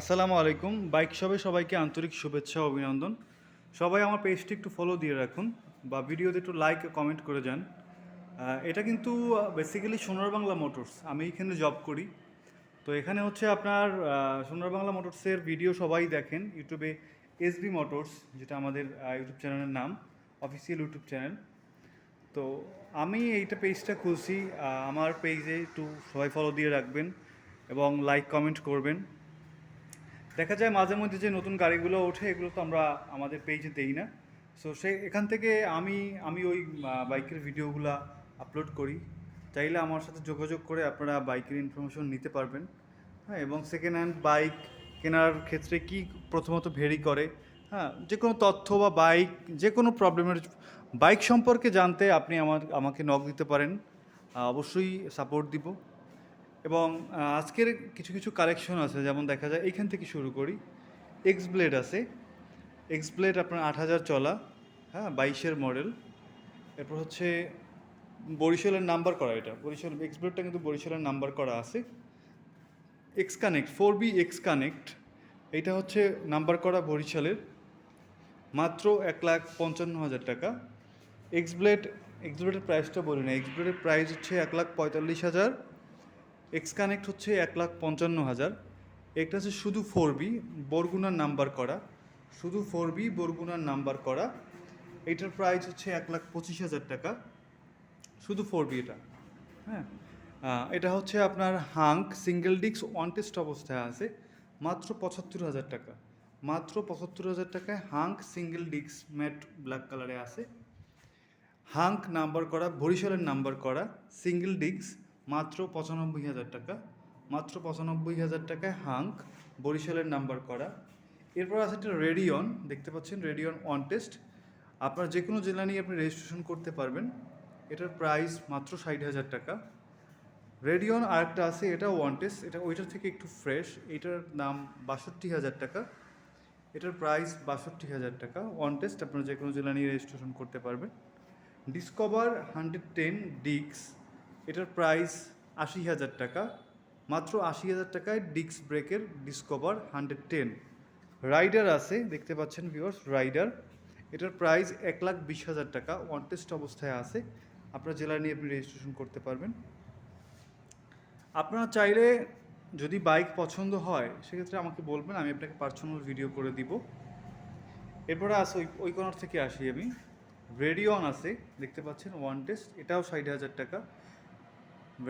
আসসালামু আলাইকুম। বাইক শপে সবাইকে আন্তরিক শুভেচ্ছা, অভিনন্দন। সবাই আমার পেজটি একটু ফলো দিয়ে রাখুন বা ভিডিওতে একটু লাইক কমেন্ট করে যান। এটা কিন্তু বেসিক্যালি সোনার বাংলা মোটরস আমি এখানে জব করি। তো এখানে হচ্ছে আপনার সোনার বাংলা মোটরসের ভিডিও সবাই দেখেন। ইউটিউবে এসবি মোটরস যেটা আমাদের ইউটিউব চ্যানেলের নাম অফিসিয়াল ইউটিউব চ্যানেল তো আমি এইটা পেজটা খুলছি। আমার পেজে একটু সবাই ফলো দিয়ে রাখবেন এবং লাইক কমেন্ট করবেন। দেখা যায় মাঝে মধ্যে যে নতুন গাড়িগুলো ওঠে, এগুলো তো আমরা আমাদের পেজে দেই না। সো সে, এখান থেকে আমি আমি ওই বাইকের ভিডিওগুলো আপলোড করি। চাইলে আমার সাথে যোগাযোগ করে আপনারা বাইকের ইনফরমেশন নিতে পারবেন। হ্যাঁ এবং সেকেন্ড হ্যান্ড বাইক কেনার ক্ষেত্রে কি প্রথমত ভেরি করে হ্যাঁ যে কোনো তথ্য বা বাইক যে কোনো প্রবলেমের বাইক সম্পর্কে জানতে আপনি আমার, আমাকে নক দিতে পারেন। অবশ্যই সাপোর্ট দিব। এবং আজকের কিছু কিছু কালেকশন আছে, যেমন দেখা যায় এইখান থেকে শুরু করি। এক্স ব্লেড আছে। এক্স ব্লেড আপনার আট হাজার চলা হ্যাঁ বাইশের মডেল এরপর হচ্ছে বরিশালের নাম্বার করা এটা। বরিশাল এক্স ব্লেডটা কিন্তু বরিশালের নাম্বার করা আছে। X connect four B X connect এটা হচ্ছে নাম্বার করা বরিশালের। মাত্র এক লাখ পঞ্চান্ন হাজার টাকা। এক্স ব্লেড এক্স ব্লেডের প্রাইসটা বলি না। এক্স ব্লেডের প্রাইস হচ্ছে এক লাখ পঁয়তাল্লিশ হাজার। এক্স কানেক্ট হচ্ছে এক লাখ পঞ্চান্ন হাজার। একটা হচ্ছে শুধু ফোর বি বরগুনার নাম্বার করা। শুধু ফোর বি বরগুনার নাম্বার করা। এটার প্রাইস হচ্ছে এক লাখ পঁচিশ হাজার টাকা। শুধু ফোর বি এটা। হ্যাঁ? এটা হচ্ছে আপনার Hunk single disk one test অবস্থায় আছে। মাত্র পঁচাত্তর হাজার টাকা। মাত্র পঁচাত্তর হাজার টাকায় Hunk single disk matte black কালারে আছে। হাঙ্ক নাম্বার করা, বরিশালের নাম্বার করা সিঙ্গেল ডিস্ক মাত্র পঁচানব্বই হাজার টাকা। মাত্র পঁচানব্বই হাজার টাকায় হাঙ্ক বরিশালের নাম্বার করা। এরপর আছে একটা রেডিয়ন, দেখতে পাচ্ছেন? Radeon on test. আপনার যে কোনো জেলা নিয়ে আপনি রেজিস্ট্রেশন করতে পারবেন। এটার প্রাইস মাত্র ষাট হাজার টাকা। রেডিয়ন আরেকটা আছে, এটা ওয়ান টেস্ট। এটা ওইটার থেকে একটু ফ্রেশ। এটার দাম বাষট্টি হাজার টাকা। এটার প্রাইস বাষট্টি হাজার টাকা। ওয়ান টেস্ট আপনারা যে কোনো জেলা নিয়ে রেজিস্ট্রেশন করতে পারবেন। ডিসকভার হান্ড্রেড টেন ডিক্স এটার প্রাইস আশি হাজার টাকা, মাত্র আশি হাজার টাকায় ডিক্স ব্রেকের ডিসকভার হান্ড্রেড টেন রাইডার আছে, দেখতে পাচ্ছেন ভিউয়ার্স রাইডার এটার প্রাইস এক লাখ বিশ হাজার টাকা ওয়ান টেস্ট অবস্থায় আছে। আপনার জেলা নিয়ে আপনি রেজিস্ট্রেশন করতে পারবেন। আপনারা চাইলে যদি বাইক পছন্দ হয়, সেক্ষেত্রে আমাকে বলবেন, আমি আপনাকে পার্সোনাল ভিডিও করে দিব। এরপরে আসে, ওই ওই কর্নার থেকে আসি আমি। রেডিয়ন আছে, দেখতে পাচ্ছেন ওয়ান টেস্ট এটাও ষাট হাজার টাকা।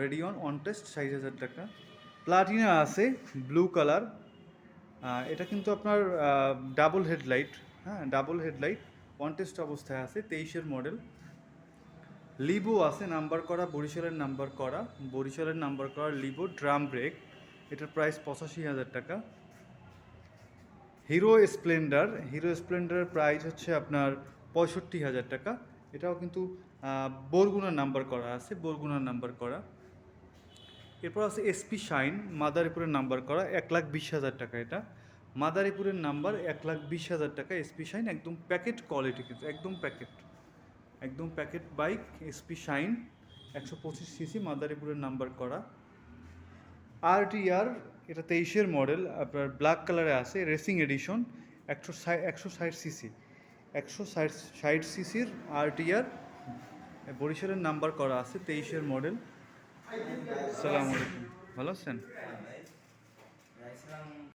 রেডিয়ন ওয়ান টেস্ট ষাট হাজার টাকা প্লাটিনা আছে ব্লু কালার এটা কিন্তু আপনার ডাবল হেডলাইট হ্যাঁ ডাবল হেডলাইট ওয়ান টেস্ট অবস্থায় আছে, তেইশের মডেল লিবো আছে নাম্বার করা, বরিশালের নাম্বার করা। বরিশালের নাম্বার করা লিবো ড্রাম ব্রেক এটার প্রাইস পঁচাশি হাজার টাকা। হিরো স্প্লেন্ডার হিরো স্প্লেন্ডারের প্রাইস হচ্ছে আপনার পঁয়ষট্টি হাজার টাকা। এটাও কিন্তু বরগুনার নাম্বার করা আছে, বরগুনার নাম্বার করা। এরপর আছে এসপি শাইন মাদারীপুরের নাম্বার করা, এক লাখ বিশ হাজার টাকা এটা। মাদারীপুরের নাম্বার, এক লাখ বিশ হাজার টাকা এসপি শাইন একদম প্যাকেট কোয়ালিটি কিন্তু, একদম প্যাকেট। একদম প্যাকেট বাইক এসপি শাইন একশো পঁচিশ সিসি মাদারীপুরের নাম্বার করা। আর আরটিআর এটা তেইশের মডেল, আপনার ব্ল্যাক কালারে আছে রেসিং এডিশন একশো একশো ষাট সিসি। একশো ষাট ষাট সিসির আরটিআর বরিশালের নাম্বার করা আছে তেইশের মডেল। সালাম আলাইকুম। ভালো আছেন?